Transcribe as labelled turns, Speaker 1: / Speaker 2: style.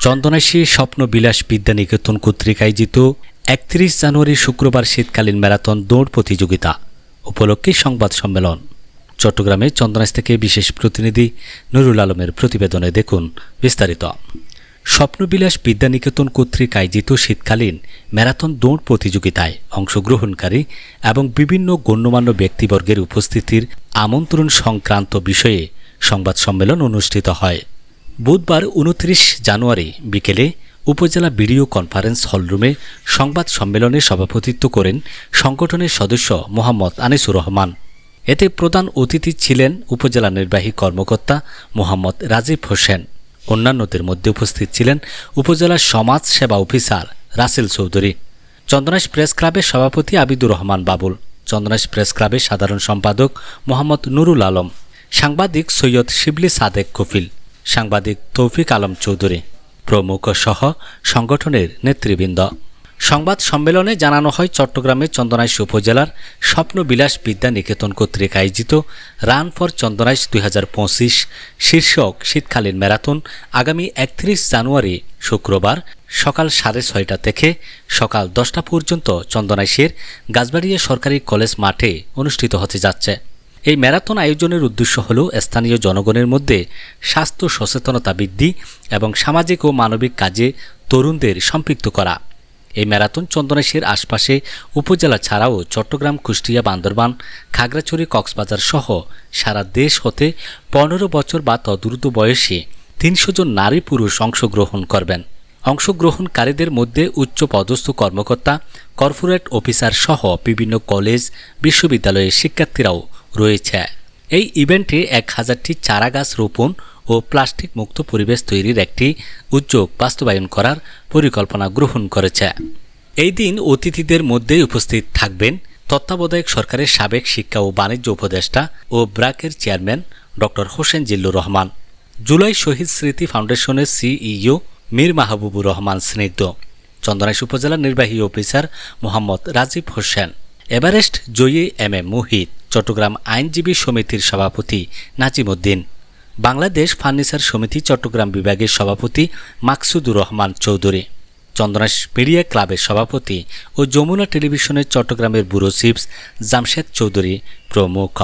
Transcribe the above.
Speaker 1: চন্দনাশী স্বপ্ন বিলাস বিদ্যানিকেতন কর্তৃক আয়োজিত একত্রিশ জানুয়ারি শুক্রবার শীতকালীন ম্যারাথন দৌড় প্রতিযোগিতা, উপলক্ষে সংবাদ সম্মেলন। চট্টগ্রামে চন্দনাশ থেকে বিশেষ প্রতিনিধি নুরুল আলমের প্রতিবেদনে দেখুন বিস্তারিত। স্বপ্নবিলাস বিদ্যানিকেতন কর্তৃক আয়োজিত শীতকালীন ম্যারাথন দৌড় প্রতিযোগিতায় অংশগ্রহণকারী এবং বিভিন্ন গণ্যমান্য ব্যক্তিবর্গের উপস্থিতির আমন্ত্রণ সংক্রান্ত বিষয়ে সংবাদ সম্মেলন অনুষ্ঠিত হয়। বুধবার উনত্রিশ জানুয়ারি বিকেলে উপজেলা ভিডিও কনফারেন্স হলরুমে সংবাদ সম্মেলনে সভাপতিত্ব করেন সংগঠনের সদস্য মোহাম্মদ আনিসুর রহমান। এতে প্রধান অতিথি ছিলেন উপজেলা নির্বাহী কর্মকর্তা মোহাম্মদ রাজীব হোসেন। অন্যান্যদের মধ্যে উপস্থিত ছিলেন উপজেলা সমাজ সেবা অফিসার রাসেল চৌধুরী। চন্দনাশ প্রেস ক্লাবের সভাপতি আবিদুর রহমান বাবুল। চন্দনাশ প্রেস ক্লাবের সাধারণ সম্পাদক মোহাম্মদ নুরুল আলম। সাংবাদিক সৈয়দ শিবলি সাদেক কফিল, সাংবাদিক তৌফিক আলম চৌধুরী, প্রমুখ সহ সংগঠনের নেতৃবৃন্দ। সংবাদ সম্মেলনে জানানো হয়, চট্টগ্রামের চন্দনাইশ উপজেলার স্বপ্নবিলাস বিদ্যা নিকেতন কর্তৃক আয়োজিত রান ফর চন্দনাইশ দুই হাজার পঁচিশ শীর্ষক শীতকালীন ম্যারাথন আগামী একত্রিশ জানুয়ারি শুক্রবার সকাল সাড়ে ছয়টা থেকে সকাল দশটা পর্যন্ত চন্দনাইশের গাছবাড়িয়া সরকারি কলেজ মাঠে অনুষ্ঠিত হতে যাচ্ছে। এই ম্যারাথন আয়োজনের উদ্দেশ্য হল স্থানীয় জনগণের মধ্যে স্বাস্থ্য সচেতনতা বৃদ্ধি এবং সামাজিক ও মানবিক কাজে তরুণদের সম্পৃক্ত করা। এই ম্যারাথন চন্দনেশের আশপাশে উপজেলা ছাড়াও চট্টগ্রাম, কুষ্টিয়া, বান্দরবান, খাগড়াছড়ি, কক্সবাজার সহ সারা দেশ হতে পনেরো বছর বা তদূর্ধ্ব বয়সী তিনশো জন নারী পুরুষ অংশগ্রহণ করবেন। অংশগ্রহণকারীদের মধ্যে উচ্চ পদস্থ কর্মকর্তা, কর্পোরেট অফিসার সহ বিভিন্ন কলেজ, বিশ্ববিদ্যালয়ের শিক্ষার্থীরাও রয়েছে। এই ইভেন্টে এক হাজারটি চারা গাছ রোপণ ও প্লাস্টিক মুক্ত পরিবেশ তৈরির একটি উদ্যোগ বাস্তবায়ন করার পরিকল্পনা গ্রহণ করেছে। এই দিন অতিথিদের মধ্যে উপস্থিত থাকবেন তত্ত্বাবধায়ক সরকারের সাবেক শিক্ষা ও বাণিজ্য উপদেষ্টা ও ব্রাকের chairman doctor Hossain Zillur Rahman, July শহীদ স্মৃতি ফাউন্ডেশনের সিইও মীর মাহবুবুর রহমান স্নিগ্ধ, চন্দনাইশ উপজেলার নির্বাহী অফিসার মোহাম্মদ রাজীব হোসেন, এভারেস্ট জয়ী এম এম মুহিত চট্টগ্রাম আইনজীবী সমিতির সভাপতি নাজিম উদ্দিন বাংলাদেশ ফার্নিচার সমিতি চট্টগ্রাম বিভাগের সভাপতি মাকসুদুর রহমান চৌধুরী। চন্দনাশ মিডিয়া ক্লাবের সভাপতি ও যমুনা টেলিভিশনের চট্টগ্রামের ব্যুরো চিফস জামশেদ চৌধুরী প্রমুখ।